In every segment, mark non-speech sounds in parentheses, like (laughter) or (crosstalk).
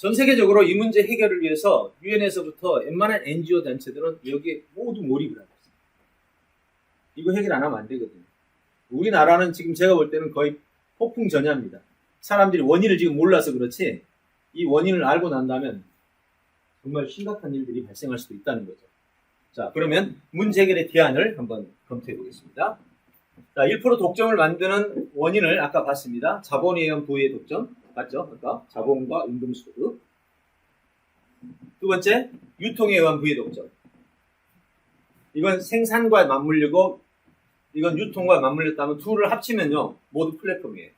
전 세계적으로 이 문제 해결을 위해서 유엔에서부터 웬만한 NGO 단체들은 여기에 모두 몰입을 하고 있습니다. 이거 해결 안 하면 안 되거든요. 우리나라는 지금 제가 볼 때는 거의 폭풍 전야입니다. 사람들이 원인을 지금 몰라서 그렇지 이 원인을 알고 난다면 정말 심각한 일들이 발생할 수도 있다는 거죠. 자, 그러면 문제 해결의 대안을 한번 검토해 보겠습니다. 자, 1% 독점을 만드는 원인을 아까 봤습니다. 자본에 의한 부의 독점. 맞죠? 아까 자본과 임금소득. 두 번째, 유통에 의한 부의 독점. 이건 생산과 맞물리고 이건 유통과 맞물렸다면 둘을 합치면요 모두 플랫폼이에요.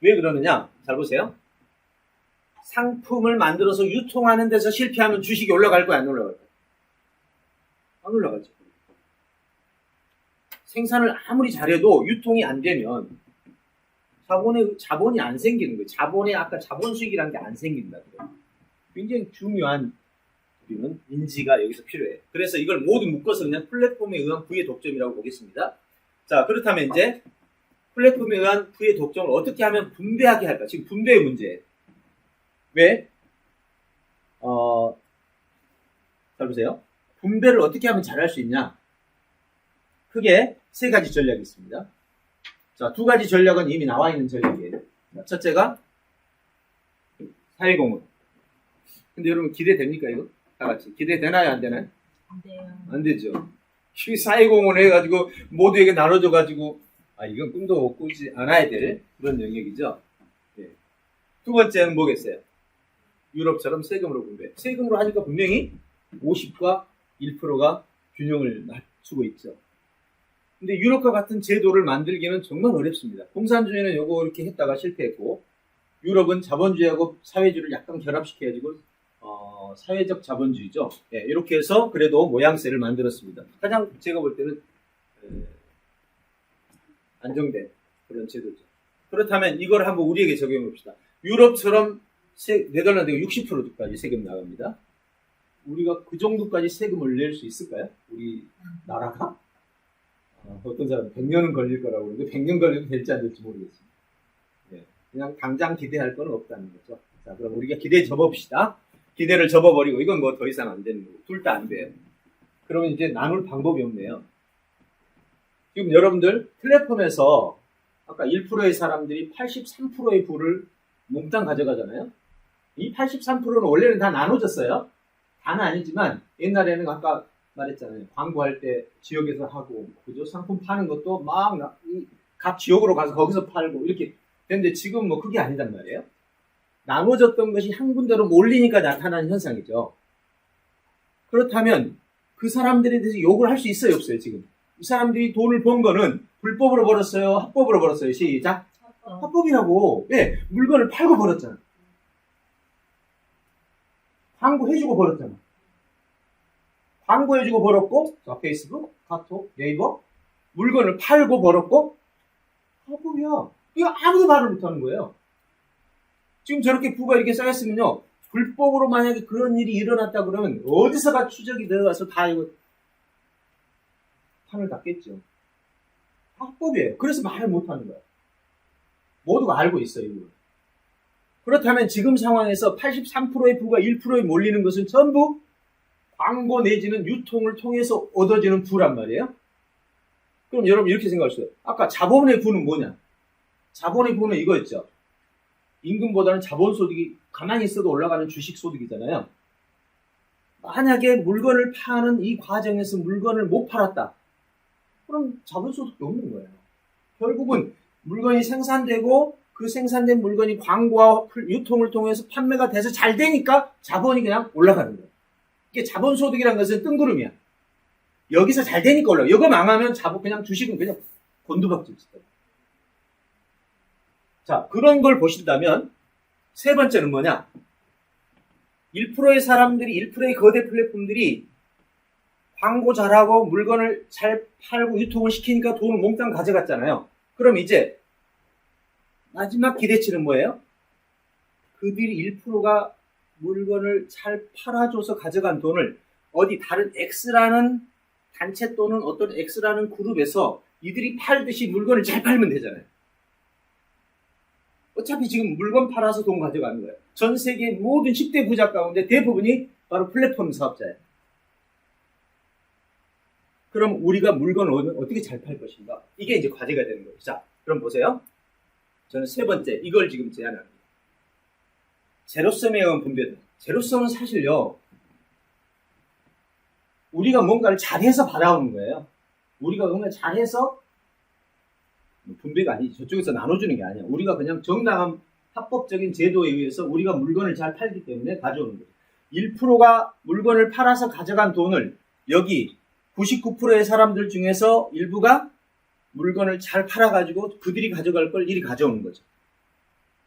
왜 그러느냐? 잘 보세요. 상품을 만들어서 유통하는 데서 실패하면 주식이 올라갈 거야, 안 올라갈 거야? 안 올라가죠. 생산을 아무리 잘해도 유통이 안 되면 자본의 자본이 안 생기는 거예요. 자본의 아까 자본 수익이라는 게 안 생긴다. 굉장히 중요한 우리는 인지가 여기서 필요해. 그래서 이걸 모두 묶어서 그냥 플랫폼에 의한 부의 독점이라고 보겠습니다. 자, 그렇다면 이제 플랫폼에 의한 부의 독점을 어떻게 하면 분배하게 할까? 지금 분배의 문제예요. 왜? 어, 잘 보세요. 분배를 어떻게 하면 잘할 수 있냐? 크게 세 가지 전략이 있습니다. 자, 두 가지 전략은 이미 나와 있는 전략이에요. 자, 첫째가 사회공헌. 근데 여러분 기대됩니까, 이거? 다 같이. 기대되나요, 안 되나요? 안 돼요. 안 되죠. 이 사회공헌 해가지고 모두에게 나눠줘가지고 아 이건 꿈도 꾸지 않아야 될 그런 영역이죠. 예. 두 번째는 뭐겠어요? 유럽처럼 세금으로 분배. 세금으로 하니까 분명히 50과 1%가 균형을 맞추고 있죠. 근데 유럽과 같은 제도를 만들기는 정말 어렵습니다. 공산주의는 요거 이렇게 했다가 실패했고 유럽은 자본주의하고 사회주의를 약간 결합시켜가지고 어, 사회적 자본주의죠. 예, 이렇게 해서 그래도 모양새를 만들었습니다. 가장 제가 볼 때는 에, 안정된 그런 제도죠. 그렇다면 이걸 한번 우리에게 적용해 봅시다. 유럽처럼 세, 네덜란드가 60%까지 세금 나갑니다. 우리가 그 정도까지 세금을 낼 수 있을까요? 우리 나라가? 어, 어떤 사람은 100년은 걸릴 거라고 그러는데 100년 걸려도 될지 안 될지 모르겠습니다. 예, 그냥 당장 기대할 건 없다는 거죠. 자, 그럼 우리가 기대에 접어봅시다. 기대를 접어버리고 이건 뭐 더 이상 안 되는 거고 둘 다 안 돼요. 그러면 이제 나눌 방법이 없네요. 지금 여러분들 플랫폼에서 아까 1%의 사람들이 83%의 부를 몽땅 가져가잖아요. 이 83%는 원래는 다 나눠졌어요. 다는 아니지만 옛날에는 아까 말했잖아요. 광고할 때 지역에서 하고 그죠? 상품 파는 것도 막 각 지역으로 가서 거기서 팔고 이렇게 됐는데 지금 뭐 그게 아니단 말이에요. 나눠졌던 것이 한 군데로 몰리니까 나타나는 현상이죠. 그렇다면 그 사람들에 대해서 욕을 할 수 있어요, 없어요, 지금? 이 사람들이 돈을 번 거는 불법으로 벌었어요, 합법으로 벌었어요, 시작. 어, 합법이라고. 왜? 물건을 팔고 벌었잖아. 광고해주고 벌었잖아. 광고해주고 벌었고, 자, 페이스북, 카톡, 네이버, 물건을 팔고 벌었고, 합법이야. 이거 아무도 말을 못하는 거예요. 지금 저렇게 부가 이렇게 쌓였으면요, 불법으로 만약에 그런 일이 일어났다 그러면 어디서가 추적이 들어가서 다 이거 판을 닫겠죠. 합법이에요. 그래서 말을 못하는 거예요. 모두가 알고 있어요, 이거. 그렇다면 지금 상황에서 83%의 부가 1%에 몰리는 것은 전부 광고 내지는 유통을 통해서 얻어지는 부란 말이에요. 그럼 여러분 이렇게 생각하세요. 아까 자본의 부는 뭐냐? 자본의 부는 이거였죠. 임금보다는 자본 소득이 가만히 있어도 올라가는 주식 소득이잖아요. 만약에 물건을 파는 이 과정에서 물건을 못 팔았다. 그럼 자본 소득이 없는 거예요. 결국은 물건이 생산되고 그 생산된 물건이 광고와 유통을 통해서 판매가 돼서 잘 되니까 자본이 그냥 올라가는 거예요. 이게 자본소득이라는 것은 뜬구름이야. 여기서 잘 되니까 올라가. 이거 망하면 자본 그냥 주식은 그냥 곤두박질 치다. 자, 그런 걸 보신다면 세 번째는 뭐냐? 1%의 사람들이 1%의 거대 플랫폼들이 광고 잘하고 물건을 잘 팔고 유통을 시키니까 돈을 몽땅 가져갔잖아요. 그럼 이제 마지막 기대치는 뭐예요? 그들이 1%가 물건을 잘 팔아줘서 가져간 돈을 어디 다른 X라는 단체 또는 어떤 X라는 그룹에서 이들이 팔듯이 물건을 잘 팔면 되잖아요. 어차피 지금 물건 팔아서 돈 가져가는 거예요. 전 세계 모든 10대 부자 가운데 대부분이 바로 플랫폼 사업자예요. 그럼 우리가 물건을 어- 어떻게 잘 팔 것인가? 이게 이제 과제가 되는 거예요. 자, 그럼 보세요. 저는 세 번째, 이걸 지금 제안합니다. 제로섬에 의한 분배다. 제로섬은 사실요, 우리가 뭔가를 잘해서 받아오는 거예요. 우리가 뭔가 잘해서 분배가 아니지. 저쪽에서 나눠주는 게 아니야. 우리가 그냥 정당한 합법적인 제도에 의해서 우리가 물건을 잘 팔기 때문에 가져오는 거죠. 1%가 물건을 팔아서 가져간 돈을 여기 99%의 사람들 중에서 일부가 물건을 잘 팔아가지고 그들이 가져갈 걸 이리 가져오는 거죠.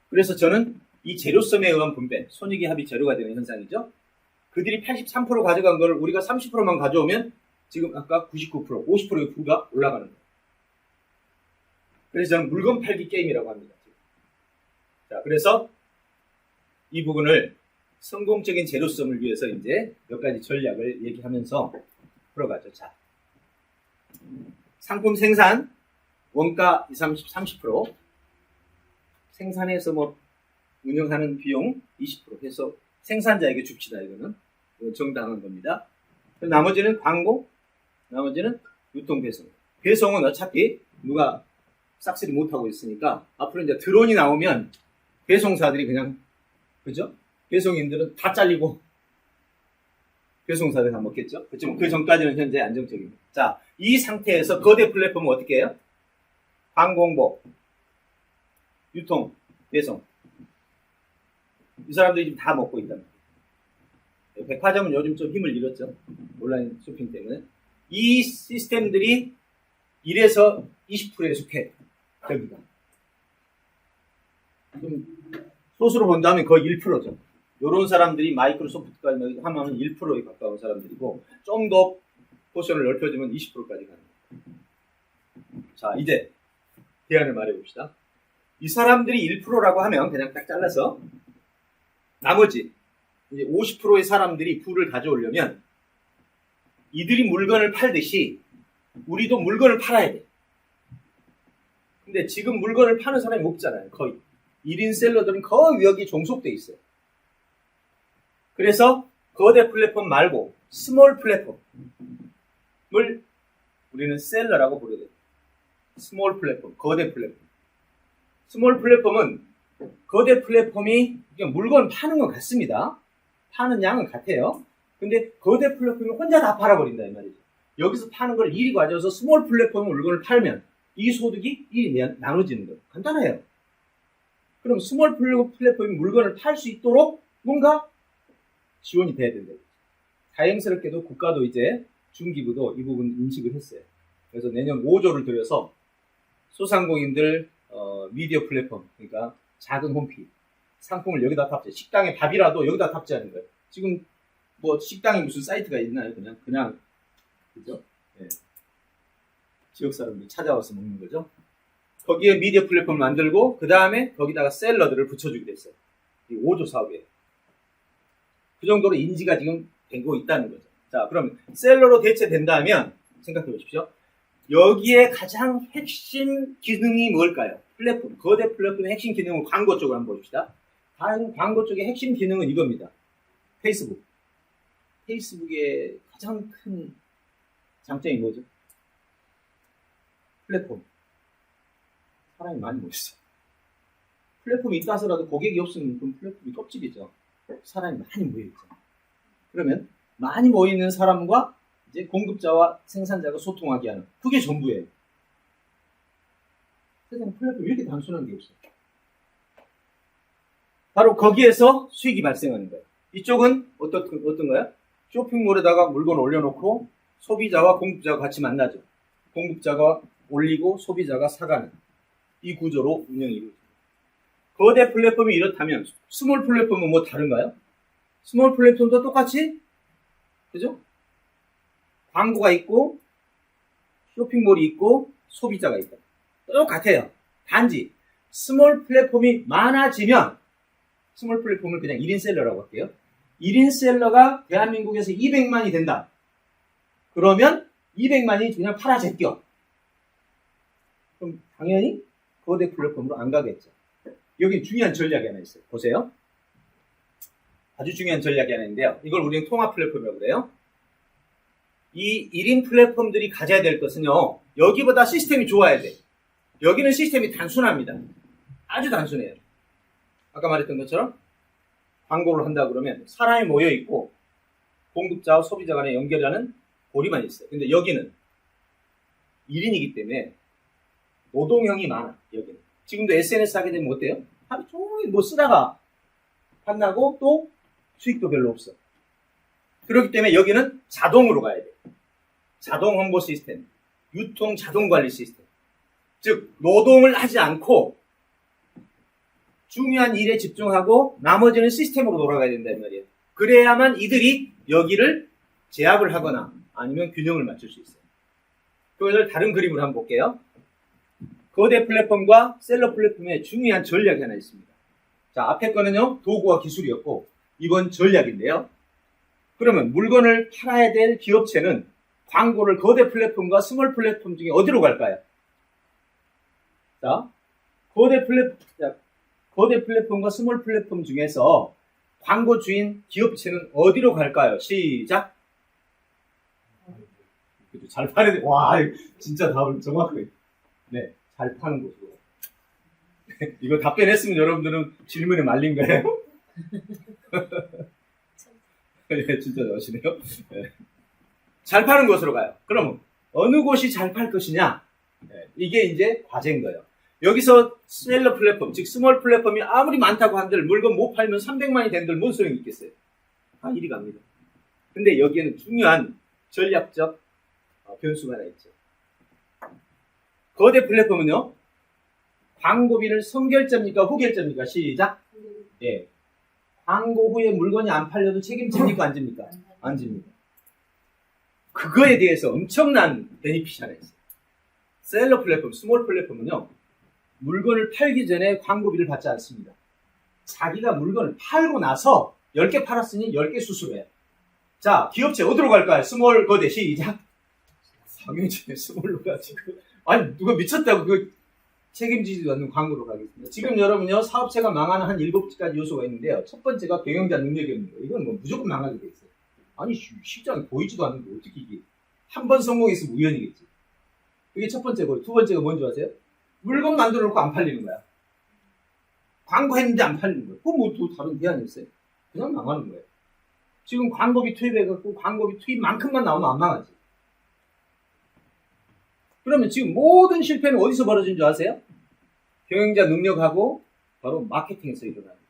그래서 저는 이 재료섬에 의한 분배, 손익이 합이 재료가 되는 현상이죠. 그들이 83% 가져간 걸 우리가 30%만 가져오면 지금 아까 99%, 50%의 부가 올라가는 거예요. 그래서 저는 물건 팔기 게임이라고 합니다. 자, 그래서 이 부분을 성공적인 제로섬을 위해서 이제 몇 가지 전략을 얘기하면서 풀어가죠. 자, 상품 생산, 원가 20, 30%, 생산해서 뭐 운영하는 비용 20% 해서 생산자에게 줍시다. 이거는 정당한 겁니다. 나머지는 광고, 나머지는 유통 배송. 배송은 어차피 누가 싹쓸이 못 하고 있으니까 앞으로 이제 드론이 나오면 배송사들이 그냥 그죠? 배송인들은 다 잘리고 배송사들 다 먹겠죠? 그렇지만 그 전까지는 현재 안정적입니다. 자, 이 상태에서 거대 플랫폼은 어떻게 해요? 광공보, 유통, 배송. 이 사람들이 지금 다 먹고 있단 말이에요. 백화점은 요즘 좀 힘을 잃었죠. 온라인 쇼핑 때문에. 이 시스템들이 1에서 20%에 속해 됩니다. 좀 소수로 본다면 거의 1%죠. 이런 사람들이 마이크로소프트까지 하면 1%에 가까운 사람들이고 좀 더 포션을 넓혀주면 20%까지 가는 거예요. 자 이제 대안을 말해봅시다. 이 사람들이 1%라고 하면 그냥 딱 잘라서 나머지 이제 50%의 사람들이 부를 가져오려면 이들이 물건을 팔듯이 우리도 물건을 팔아야 돼. 근데 지금 물건을 파는 사람이 없잖아요. 거의. 1인 셀러들은 거의 여기 종속돼 있어요. 그래서 거대 플랫폼 말고 스몰 플랫폼을 우리는 셀러라고 부르게 돼요. 스몰 플랫폼, 거대 플랫폼. 스몰 플랫폼은 거대 플랫폼이 그냥 물건 파는 것 같습니다. 파는 양은 같아요. 근데 거대 플랫폼이 혼자 다 팔아버린다 이 말이죠. 여기서 파는 걸 일이 가져서 스몰 플랫폼 물건을 팔면 이 소득이 일이 나눠지는 거예요. 간단해요. 그럼 스몰 플랫폼이 물건을 팔 수 있도록 뭔가 지원이 돼야 된다. 다행스럽게도 국가도 이제 중기부도 이 부분 인식을 했어요. 그래서 내년 5조를 들여서 소상공인들 어, 미디어 플랫폼, 그러니까 작은 홈피 상품을 여기다 탑재. 식당에 밥이라도 여기다 탑재하는 거예요. 지금 뭐 식당에 무슨 사이트가 있나요? 그냥 그냥 그죠? 예. 지역 사람들이 찾아와서 먹는 거죠. 거기에 미디어 플랫폼을 만들고 그 다음에 거기다가 셀러들을 붙여주게 됐어요. 이 5조 사업이에요. 그 정도로 인지가 지금 되고 있다는 거죠. 자, 그럼 셀러로 대체된다면 생각해 보십시오. 여기에 가장 핵심 기능이 뭘까요? 플랫폼, 거대 플랫폼의 핵심 기능은 광고 쪽으로 한번 봅시다. 다른 광고 쪽의 핵심 기능은 이겁니다. 페이스북. 페이스북의 가장 큰 장점이 뭐죠? 플랫폼. 사람이 많이 모였어. 플랫폼이 있다 하더라도 고객이 없으면 그럼 플랫폼이 껍질이죠. 사람이 많이 모여있죠. 그러면 많이 모이는 사람과 이제 공급자와 생산자가 소통하게 하는 그게 전부예요. 세상 플랫폼 이렇게 단순한 게 없어요. 바로 거기에서 수익이 발생하는 거예요. 이쪽은 어떤, 어떤 거야? 쇼핑몰에다가 물건 올려놓고 소비자와 공급자가 같이 만나죠. 공급자가 올리고 소비자가 사가는 이 구조로 운영이 이루어집니다. 거대 플랫폼이 이렇다면 스몰 플랫폼은 뭐 다른가요? 스몰 플랫폼도 똑같이 그죠? 광고가 있고 쇼핑몰이 있고 소비자가 있다. 똑같아요. 단지 스몰 플랫폼이 많아지면 스몰 플랫폼을 그냥 1인 셀러라고 할게요. 1인 셀러가 대한민국에서 200만이 된다. 그러면 200만이 그냥 팔아 제껴. 그럼 당연히 거대 플랫폼으로 안 가겠죠. 여기 중요한 전략이 하나 있어요. 보세요. 아주 중요한 전략이 하나 있는데요. 이걸 우리는 통합 플랫폼이라고 그래요. 이 1인 플랫폼들이 가져야 될 것은요. 여기보다 시스템이 좋아야 돼. 여기는 시스템이 단순합니다. 아주 단순해요. 아까 말했던 것처럼 광고를 한다 그러면 사람이 모여 있고 공급자와 소비자 간에 연결하는 고리만 있어요. 근데 여기는 1인이기 때문에 노동형이 많아. 여기는. 지금도 SNS 하게 되면 어때요? 하루 종일 뭐 쓰다가 한다고 또 수익도 별로 없어. 그렇기 때문에 여기는 자동으로 가야 돼. 자동 홍보 시스템, 유통 자동 관리 시스템. 즉 노동을 하지 않고 중요한 일에 집중하고 나머지는 시스템으로 돌아가야 된다는 말이에요. 그래야만 이들이 여기를 제압을 하거나 아니면 균형을 맞출 수 있어요. 그것을 다른 그림으로 한번 볼게요. 거대 플랫폼과 셀러 플랫폼의 중요한 전략이 하나 있습니다. 자, 앞에 거는요, 도구와 기술이었고, 이번 전략인데요. 그러면 물건을 팔아야 될 기업체는 광고를 거대 플랫폼과 스몰 플랫폼 중에 어디로 갈까요? 자, 거대 플랫, 자, 거대 플랫폼과 스몰 플랫폼 중에서 광고 주인 기업체는 어디로 갈까요? 시작! 잘 파는, 데 와, 진짜 답을 정확하게. 네, 잘 파는 곳으로. (laughs) 이거 답변했으면 여러분들은 질문에 말린 거예요? (laughs) 예, 진짜 나시네요. 예. 잘 파는 곳으로 가요. 그럼 어느 곳이 잘 팔 것이냐? 예, 이게 이제 과제인 거예요. 여기서 셀러 플랫폼, 즉 스몰 플랫폼이 아무리 많다고 한들 물건 못 팔면 300만이 된들 뭔 소용이 있겠어요? 다 이리 갑니다. 근데 여기에는 중요한 전략적 어, 변수가 하나 있죠. 거대 플랫폼은요, 광고비를 선결제입니까? 후결제입니까? 시작. 예. 광고 후에 물건이 안 팔려도 책임집니까? 안 집니까? 안 집니다. 그거에 대해서 엄청난 하나 있어요. 셀러 플랫폼, 스몰 플랫폼은요, 물건을 팔기 전에 광고비를 받지 않습니다. 자기가 물건을 팔고 나서 10개 팔았으니 10개 수수료예요. 자, 기업체 어디로 갈까요? 스몰 거대 시작. 당연히 스몰로 가지고. 아니, 누가 미쳤다고 그 책임지지도 않는 광고로 가겠습니다. 지금 여러분요, 사업체가 망하는 한 7가지 요소가 있는데요. 첫 번째가 경영자 거예요. 이건 뭐 무조건 망하게 돼 있어요. 아니, 시- 시장이 보이지도 않는데 어떻게 이게. 한 번 성공했으면 우연이겠지. 그게 첫 번째고, 두 번째가 뭔지 아세요? 물건 만들어 놓고 안 팔리는 거야. 광고했는데 안 팔리는 거야. 그건 뭐또 다른 대안이 있어요? 그냥 망하는 거예요. 지금 광고비 투입해갖고 광고비 투입만큼만 나오면 안 망하지. 그러면 지금 모든 실패는 어디서 벌어진 줄 아세요? 경영자 능력하고 바로 마케팅에서 일어납니다.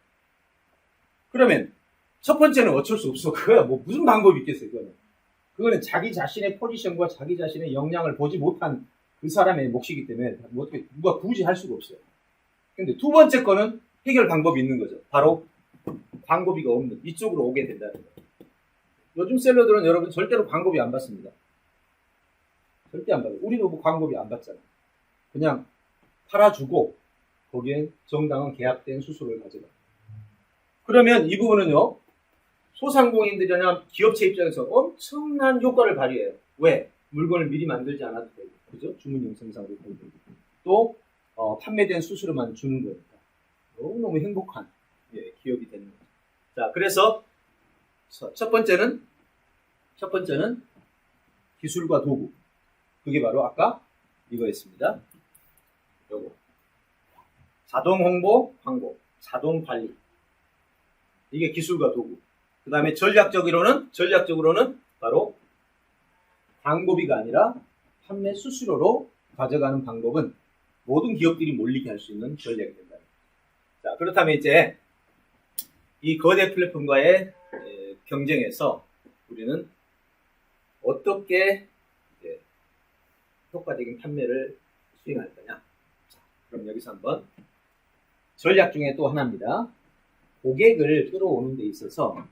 그러면 첫 번째는 어쩔 수 없어. 그거야. 뭐 무슨 방법이 있겠어요, 그거는. 그거는 자기 자신의 포지션과 자기 자신의 역량을 보지 못한 그 사람의 몫이기 때문에 뭐 어떻게 누가 굳이 할 수가 없어요. 근데 두 번째 거는 해결 방법이 있는 거죠. 바로 광고비가 없는 이쪽으로 오게 된다는 거예요. 요즘 셀러들은 여러분 절대로 광고비 안 받습니다. 절대 안 받아요. 우리도 뭐 광고비 안 받잖아. 그냥 팔아주고 거기에 정당한 계약된 수수료를 가져가. 그러면 이 부분은요. 소상공인들이나 기업체 입장에서 엄청난 효과를 발휘해요. 왜? 물건을 미리 만들지 않아도 되고, 그죠? 주문 영상상으로 되고, 또 어, 판매된 수수료만 주는 거니까 너무너무 행복한 예, 기업이 되는 거죠. 자, 그래서 첫- 첫 번째는 첫 번째는 기술과 도구. 그게 바로 아까 이거였습니다. 요거. 자동 홍보, 광고, 자동 관리. 이게 기술과 도구. 그 다음에 전략적으로는, 전략적으로는 바로 광고비가 아니라 판매 수수료로 가져가는 방법은 모든 기업들이 몰리게 할 수 있는 전략이 된다. 자, 그렇다면 이제 이 거대 플랫폼과의 에, 경쟁에서 우리는 어떻게 효과적인 판매를 수행할 거냐. 자, 그럼 여기서 한번 전략 중에 또 하나입니다. 고객을 끌어오는 데 있어서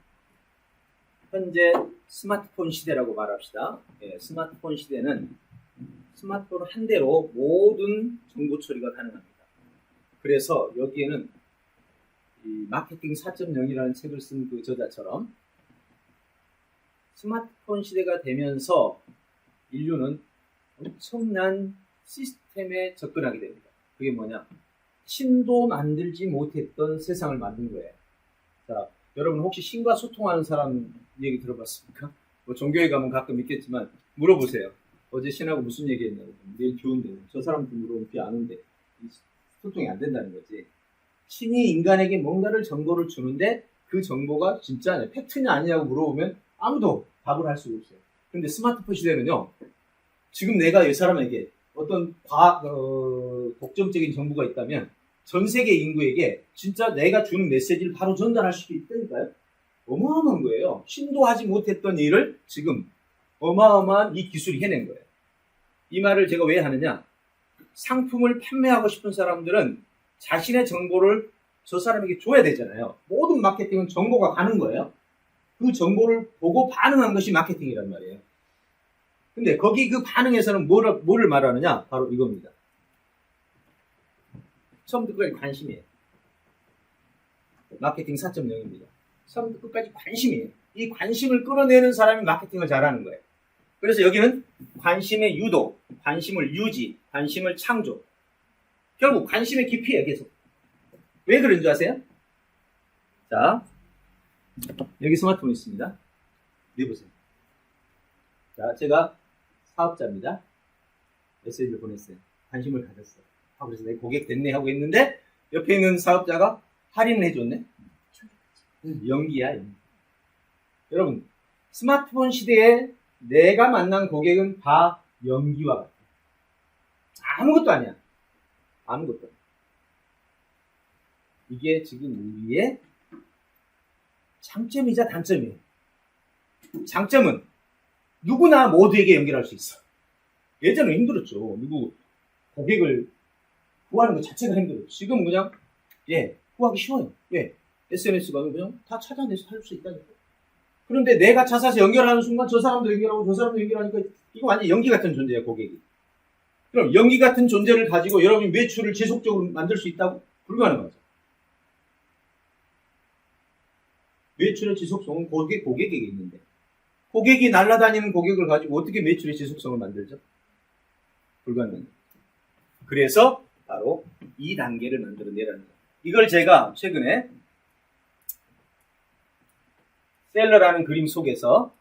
현재 스마트폰 시대라고 말합시다. 예, 스마트폰 시대는 스마트폰 한 대로 모든 정보 처리가 가능합니다. 그래서 여기에는 이 마케팅 4.0이라는 책을 쓴 그 저자처럼 스마트폰 시대가 되면서 인류는 엄청난 시스템에 접근하게 됩니다. 그게 뭐냐? 신도 만들지 못했던 세상을 만든 거예요. 자, 여러분 혹시 신과 소통하는 사람 얘기 들어봤습니까? 뭐 종교에 가면 가끔 있겠지만 물어보세요. 어제 신하고 무슨 얘기했냐고. 내일 교훈데 저 사람도 물어보면 귀 아는데 이 소통이 안 된다는 거지. 신이 인간에게 뭔가를 정보를 주는데 그 정보가 진짜냐, 팩트냐 아니냐고 물어보면 아무도 답을 할 수가 없어요. 근데 스마트폰 시대는요, 지금 내가 이 사람에게 어떤 과, 어, 독점적인 정보가 있다면 전 세계 인구에게 진짜 내가 주는 메시지를 바로 전달할 수 있다니까요. 어마어마한 거예요. 신도 하지 못했던 일을 지금 어마어마한 이 기술이 해낸 거예요. 이 말을 제가 왜 하느냐? 상품을 판매하고 싶은 사람들은 자신의 정보를 저 사람에게 줘야 되잖아요. 모든 마케팅은 정보가 가는 거예요. 그 정보를 보고 반응한 것이 마케팅이란 말이에요. 근데 거기 그 반응에서는 뭐를, 뭐를 말하느냐? 바로 이겁니다. 처음부터 끝까지 관심이에요. 마케팅 4.0입니다. 처음부터 끝까지 관심이에요. 이 관심을 끌어내는 사람이 마케팅을 잘하는 거예요. 그래서 여기는 관심의 유도, 관심을 유지, 관심을 창조. 결국 관심의 깊이에요, 계속. 왜 그런 줄 아세요? 자, 여기 스마트폰 있습니다. 네 보세요. 자, 제가 사업자입니다. 메시지를 보냈어요. 관심을 가졌어요. 아, 그래서 내 고객 됐네 하고 있는데 옆에 있는 사업자가 할인을 해줬네. 연기야, 연기. 여러분, 스마트폰 시대에 내가 만난 고객은 다 연기와 같아. 아무것도 아니야. 아무것도. 이게 지금 우리의 장점이자 단점이에요. 장점은 누구나 모두에게 연결할 수 있어. 예전에 힘들었죠. 누구 고객을 구하는 것 자체가 힘들어요. 지금 그냥 예 구하기 쉬워요. 왜? SNS가 그냥 다 찾아내서 할 수 있다니까. 그런데 내가 찾아서 연결하는 순간 저 사람도 연결하고 저 사람도 연결하니까 이거 완전 연기 같은 존재예요, 고객이. 그럼 연기 같은 존재를 가지고 여러분이 매출을 지속적으로 만들 수 있다고? 불가능하죠. 매출의 지속성은 고객, 고객에게 있는데 고객이 날아다니는 고객을 가지고 어떻게 매출의 지속성을 만들죠? 불가능합니다. 그래서 바로 이 단계를 만들어내라는 거예요. 이걸 제가 최근에 셀러라는 그림 속에서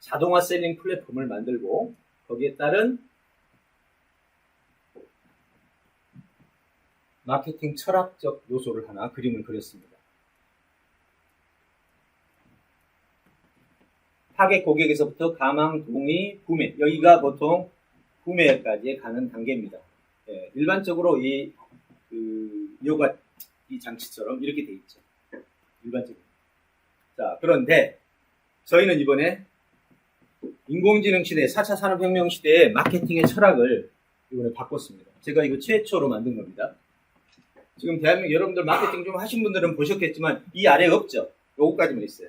자동화 셀링 플랫폼을 만들고 거기에 따른 마케팅 철학적 요소를 하나 그림을 그렸습니다. 타겟 고객에서부터 가망, 동의, 구매 여기가 보통 구매까지 가는 단계입니다. 예, 일반적으로 이 그, 요가 이 장치처럼 이렇게 돼 있죠. 일반적으로. 자, 그런데 저희는 이번에 인공지능 시대, 4차 산업혁명 시대의 마케팅의 철학을 이번에 바꿨습니다. 제가 이거 최초로 만든 겁니다. 지금 대한민국 여러분들 마케팅 좀 하신 분들은 보셨겠지만 이 아래 없죠. 요거까지만 있어요.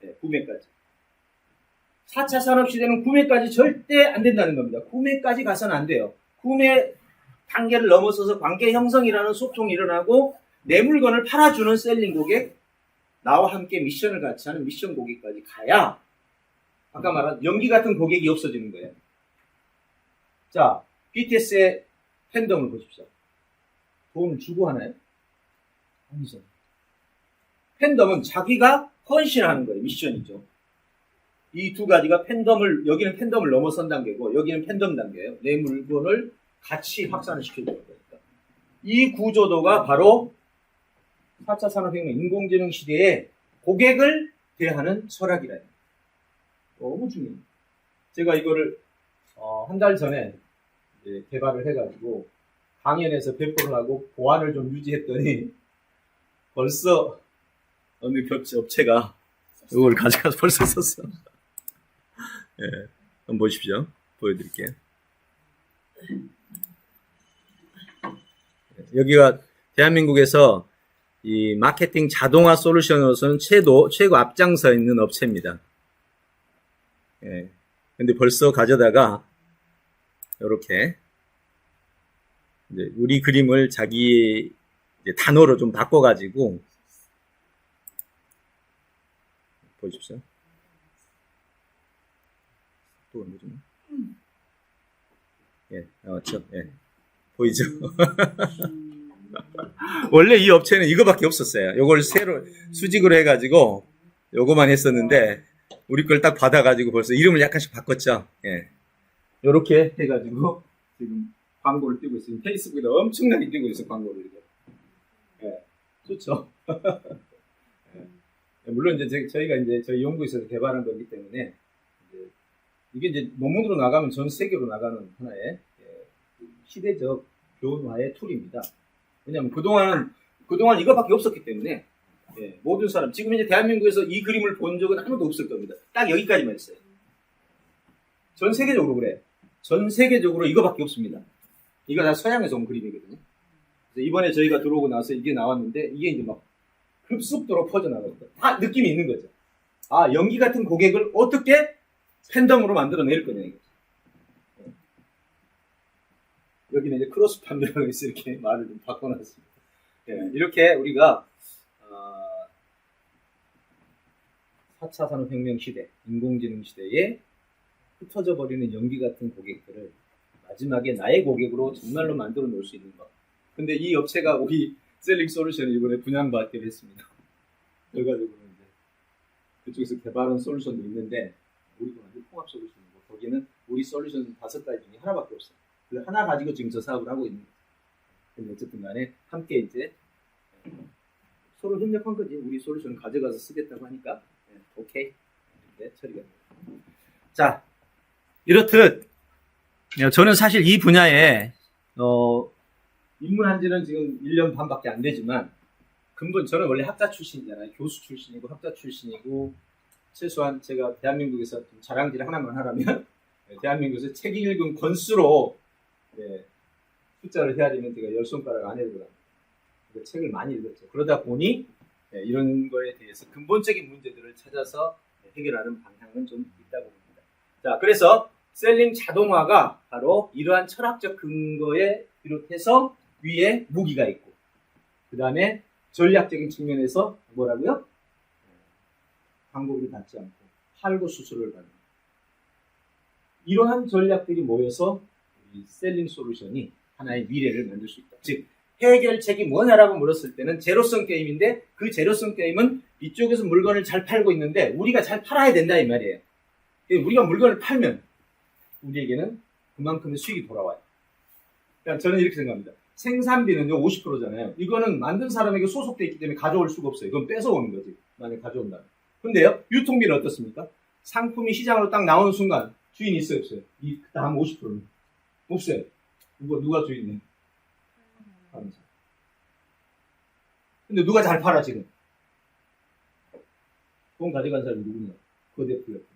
네, 구매까지. 4차 산업 시대는 구매까지 절대 안 된다는 겁니다. 구매까지 가서는 안 돼요. 구매 단계를 넘어서서 관계 형성이라는 소통이 일어나고 내 물건을 팔아주는 셀링 고객, 나와 함께 미션을 같이 하는 미션 고객까지 가야 아까 말한 연기 같은 고객이 없어지는 거예요. 자, BTS의 팬덤을 보십시오. 돈을 주고 하나요? 아니죠. 팬덤은 자기가 헌신하는 거예요. 미션이죠. 이 두 가지가 팬덤을, 여기는 팬덤을 넘어선 단계고, 여기는 팬덤 단계예요. 내 물건을 같이 확산을 시켜주는 거니까. 이 구조도가 바로 4차 산업혁명 인공지능 시대에 고객을 대하는 철학이라요. 너무 중요해요. 제가 이거를 어, 한 달 전에 개발을 해가지고 강연에서 배포를 하고 보안을 좀 유지했더니 벌써 어느 업체가 이걸 가져가서 벌써 썼어. 예, 한번 보십시오. 보여드릴게요. 여기가 대한민국에서 이 마케팅 자동화 솔루션으로서는 최도, 최고 앞장서 있는 업체입니다. 예. 근데 벌써 가져다가, 이렇게, 이제 우리 그림을 자기 단어로 좀 바꿔가지고, 보십시오. 또 뭐죠? 예, 나왔죠? 예. 보이죠? (laughs) 원래 이 업체는 이거밖에 없었어요. 요걸 새로 수직으로 해가지고 요거만 했었는데 우리 걸 딱 받아가지고 벌써 이름을 약간씩 바꿨죠. 예. 요렇게 해가지고 지금 광고를 띄고 있어요. 페이스북에다 엄청나게 띄고 있어요. 광고를. 예. 좋죠. (laughs) 예. 물론 이제 제- 저희가 이제 저희 연구에서 개발한 거기 때문에 이게 이제 논문으로 나가면 전 세계로 나가는 하나의 예, 시대적 교훈화의 툴입니다. 왜냐하면 그동안은 그동안 이거밖에 없었기 때문에 예, 모든 사람 지금 이제 대한민국에서 이 그림을 본 적은 아무도 없을 겁니다. 딱 여기까지만 있어요. 전 세계적으로 그래. 전 세계적으로 이거밖에 없습니다. 이거 다 서양에서 온 그림이거든요. 그래서 이번에 저희가 들어오고 나서 이게 나왔는데 이게 이제 막 급속도로 퍼져나갑니다. 다 느낌이 있는 거죠. 아 연기 같은 고객을 어떻게 팬덤으로 만들어낼 거냐 이거죠. 예. 여기는 이제 크로스 판매라고 (laughs) 해서 이렇게 말을 좀 바꿔놨습니다. 예, 이렇게 우리가 어, 4차 산업혁명 시대, 인공지능 시대에 흩어져 버리는 연기 같은 고객들을 마지막에 나의 고객으로 정말로 만들어 놓을 수 있는 것. 근데 이 업체가 우리 셀링 솔루션을 이번에 분양받기로 했습니다. 결과적으로 이제 그쪽에서 개발한 솔루션도 있는데 우리도 완전 통합 솔루션이고 거기는 우리 솔루션 다섯 가지 중에 하나밖에 없어요. 그 하나 가지고 지금 저 사업을 하고 있는 거예요. 근데 어쨌든 간에 함께 이제 서로 협력한 거지. 우리 솔루션 가져가서 쓰겠다고 하니까 네, 오케이. 이렇게 처리가 됩니다. 자, 이렇듯 야, 저는 사실 이 분야에 어, 입문한 지는 지금 1년 반밖에 안 되지만 근본 저는 원래 학자 출신이잖아요. 교수 출신이고 학자 출신이고 최소한 제가 대한민국에서 좀 자랑질 하나만 하라면 (laughs) 네, 대한민국에서 책 읽은 건수로 네, 숫자를 해야 되면 제가 열 손가락 안에 들어갑니다. 책을 많이 읽었죠. 그러다 보니 네, 이런 거에 대해서 근본적인 문제들을 찾아서 해결하는 방향은 좀 있다고 봅니다. 자, 그래서 셀링 자동화가 바로 이러한 철학적 근거에 비롯해서 위에 무기가 있고, 그 다음에 전략적인 측면에서 뭐라고요? 광고를 받지 않고 할고 수수료를 받는. 이러한 전략들이 모여서 이 셀링 솔루션이 하나의 미래를 만들 수 있다. 즉, 해결책이 뭐냐라고 물었을 때는 제로성 게임인데 그 제로성 게임은 이쪽에서 물건을 잘 팔고 있는데 우리가 잘 팔아야 된다 이 말이에요. 우리가 물건을 팔면 우리에게는 그만큼의 수익이 돌아와요. 그러니까 저는 이렇게 생각합니다. 생산비는요 50%잖아요. 이거는 만든 사람에게 소속돼 있기 때문에 가져올 수가 없어요. 이건 뺏어오는 거지. 만약 가져온다면. 근데요 유통비는 어떻습니까? 상품이 시장으로 딱 나오는 순간 주인이 있어요 없어요? 이 다음 50%는 없어요. 누가 누가? 파는 사람. 근데 누가 잘 팔아 지금? 돈 가져간 사람이 누구냐? 거대 플랫폼.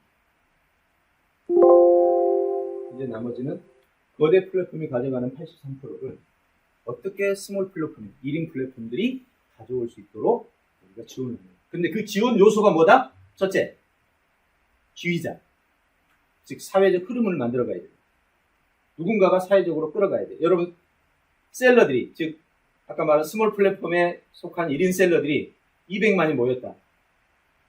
이제 나머지는 거대 플랫폼이 가져가는 83%를 어떻게 스몰 플랫폼, 1인 플랫폼들이 가져올 수 있도록 우리가 지원을 합니다. 근데 그 지원 요소가 뭐다? 첫째, 지휘자. 즉, 사회적 흐름을 만들어 가야 돼요. 누군가가 사회적으로 끌어가야 돼요. 여러분, 셀러들이, 즉, 아까 말한 스몰 플랫폼에 속한 1인 셀러들이 200만이 모였다.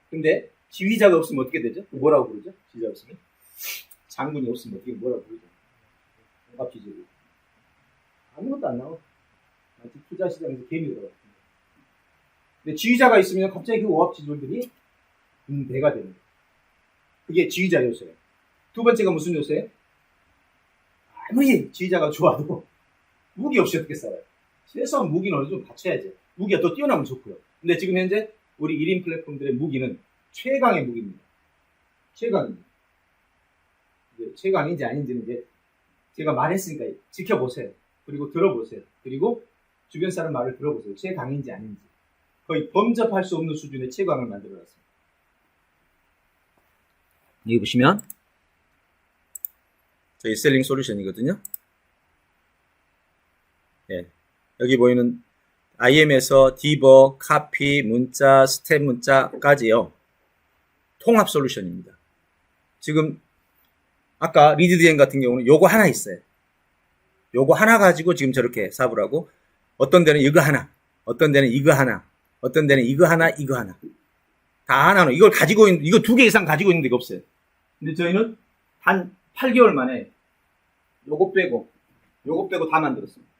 근데 지휘자가 없으면 어떻게 되죠? 뭐라고 부르죠? 지휘자 없으면? 장군이 없으면 어떻게 뭐라고 부르죠? 종합지휘자. 아무것도 안 나와. 마치 투자 시장에서 개미 들어갔습니다. 근데 지휘자가 있으면 갑자기 그 오합 지졸들이 분배가 되는 거예요. 그게 지휘자 요소예요. 두 번째가 무슨 요소예요? 아무리 지휘자가 좋아도 (laughs) 무기 없이 어떻게 살아요? 최소한 무기는 어느 정도 갖춰야죠. 무기가 더 뛰어나면 좋고요. 근데 지금 현재 우리 1인 플랫폼들의 무기는 최강의 무기입니다. 최강입니다. 이제 최강인지 아닌지는 이제 제가 말했으니까 지켜보세요. 그리고 들어보세요. 그리고 주변 사람 말을 들어보세요. 최강인지 아닌지. 거의 범접할 수 없는 수준의 최강을 만들어놨습니다. 여기 보시면 저희 셀링 솔루션이거든요. 예. 여기 보이는 IM에서 디버, 카피, 문자, 스텝 문자까지요. 통합 솔루션입니다. 지금 아까 리드디엔 같은 경우는 요거 하나 있어요. 요거 하나 가지고 지금 저렇게 하고 어떤 데는 이거 하나, 어떤 데는 이거 하나, 어떤 데는 이거 하나, 이거 하나. 다 하나로 이걸 가지고 있는 이거 두 개 이상 가지고 있는 데가 없어요. 근데 저희는 단 8개월 만에 요거 빼고 요거 빼고 다 만들었습니다.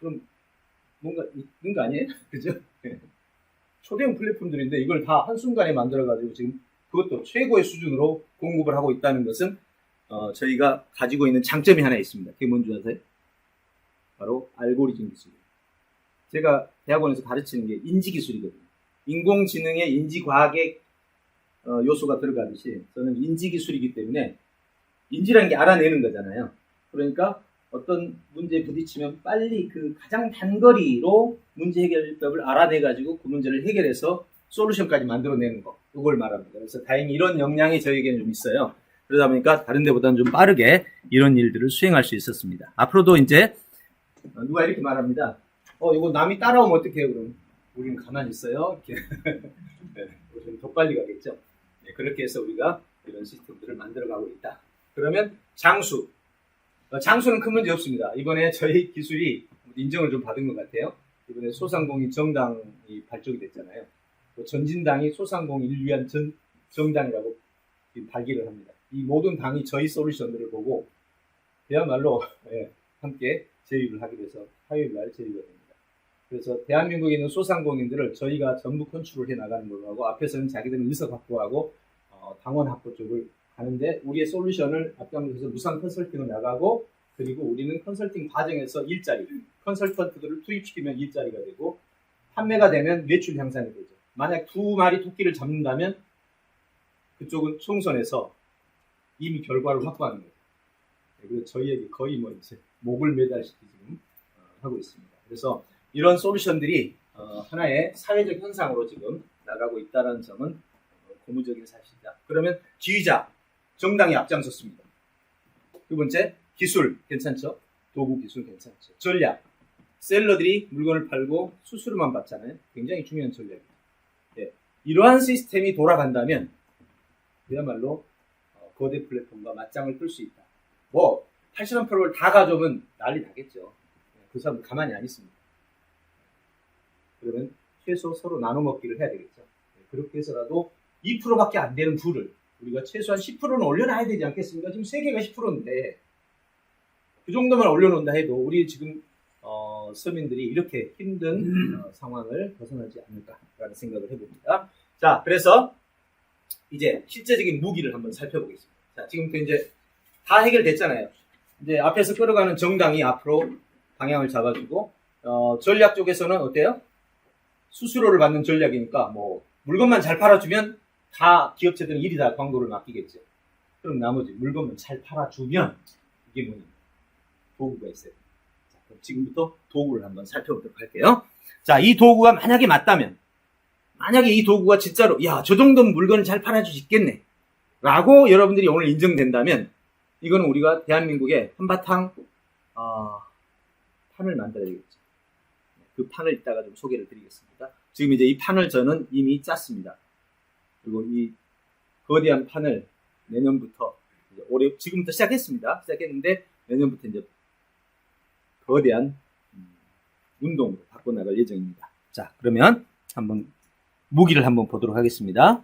그럼 뭔가 있는 거 아니에요? (laughs) 그죠? 예. 초대형 플랫폼들인데 이걸 다 한순간에 만들어가지고 지금 그것도 최고의 수준으로 공급을 하고 있다는 것은 어, 저희가 가지고 있는 장점이 하나 있습니다. 그게 뭔지 아세요? 바로 알고리즘 기술. 제가 대학원에서 가르치는 게 인지기술이거든요. 인공지능의 인지과학의 어, 요소가 들어가듯이 저는 인지기술이기 때문에 인지라는 게 알아내는 거잖아요. 그러니까 어떤 문제에 부딪히면 빨리 그 가장 단거리로 문제 해결법을 알아내가지고 그 문제를 해결해서 솔루션까지 만들어내는 거. 이걸 말합니다. 그래서 다행히 이런 역량이 저에게는 좀 있어요. 그러다 보니까 다른 데보다는 좀 빠르게 이런 일들을 수행할 수 있었습니다. 앞으로도 이제 어, 누가 이렇게 말합니다. 어, 이거 남이 따라오면 어떡해요, 그럼? 우리는 가만히 있어요. 이렇게. (laughs) 네, 좀더 빨리 가겠죠. 네, 그렇게 해서 우리가 이런 시스템들을 만들어가고 있다. 그러면 장수. 어, 장수는 큰 문제 없습니다. 이번에 저희 기술이 인정을 좀 받은 것 같아요. 이번에 소상공인 정당이 발족이 됐잖아요. 또 전진당이 소상공인을 위한 전, 정당이라고 발기를 합니다. 이 모든 당이 저희 솔루션들을 보고 그야말로 예, 함께 제휴를 하게 돼서 화요일 날 제휴가 됩니다. 그래서 대한민국에 있는 소상공인들을 저희가 전부 컨트롤 해 나가는 걸로 하고 앞에서는 자기들은 의석 확보하고 어, 당원 확보 쪽을 하는데 우리의 솔루션을 앞장서서 무상 컨설팅을 나가고 그리고 우리는 컨설팅 과정에서 일자리, 컨설턴트들을 투입시키면 일자리가 되고 판매가 되면 매출 향상이 되죠. 만약 두 마리 토끼를 잡는다면 그쪽은 총선에서 이미 결과를 확보하는 거죠. 네, 그래서 저희에게 거의 뭐 이제 목을 매달시키 지금 어, 하고 있습니다. 그래서 이런 솔루션들이 어, 하나의 사회적 현상으로 지금 나가고 있다는 점은 어, 고무적인 사실이다. 그러면 지휘자 정당이 앞장섰습니다. 두 번째 기술 괜찮죠? 도구 기술 괜찮죠? 전략 셀러들이 물건을 팔고 수수료만 받잖아요. 굉장히 중요한 전략입니다. 예, 이러한 시스템이 돌아간다면 그야말로 어, 거대 플랫폼과 맞짱을 뜰수 있다. 뭐 81%를 다 가져오면 난리 나겠죠. 예, 그 사람 가만히 안 있습니다. 그러면 최소 서로 나눠 먹기를 해야 되겠죠. 예, 그렇게 해서라도 2%밖에 안 되는 부를 우리가 최소한 10%는 올려놔야 되지 않겠습니까? 지금 세계가 10%인데 그 정도만 올려놓는다 해도 우리 지금 어, 서민들이 이렇게 힘든 어, 상황을 벗어나지 않을까라는 생각을 해봅니다. 자, 그래서 이제 실제적인 무기를 한번 살펴보겠습니다. 자, 지금부터 이제 다 해결됐잖아요. 이제 앞에서 끌어가는 정당이 앞으로 방향을 잡아주고 어, 전략 쪽에서는 어때요? 수수료를 받는 전략이니까 뭐 물건만 잘 팔아주면 다 기업체들은 일이 다 광고를 맡기겠죠. 그럼 나머지 물건만 잘 팔아주면 이게 뭐냐? 도구가 있어요. 자, 그럼 지금부터 도구를 한번 살펴보도록 할게요. 자, 이 도구가 만약에 맞다면, 만약에 이 도구가 진짜로, 야, 저 정도면 물건을 잘 팔아줄 수 있겠네. 라고 여러분들이 오늘 인정된다면, 이거는 우리가 대한민국에 한바탕, 어, 판을 만들어야 되겠죠. 그 판을 이따가 좀 소개를 드리겠습니다. 지금 이제 이 판을 저는 이미 짰습니다. 그리고 이 거대한 판을 내년부터 올해 지금부터 시작했습니다. 시작했는데 내년부터 이제 거대한 음, 운동으로 바꿔나갈 예정입니다. 자, 그러면 한번 무기를 한번 보도록 하겠습니다.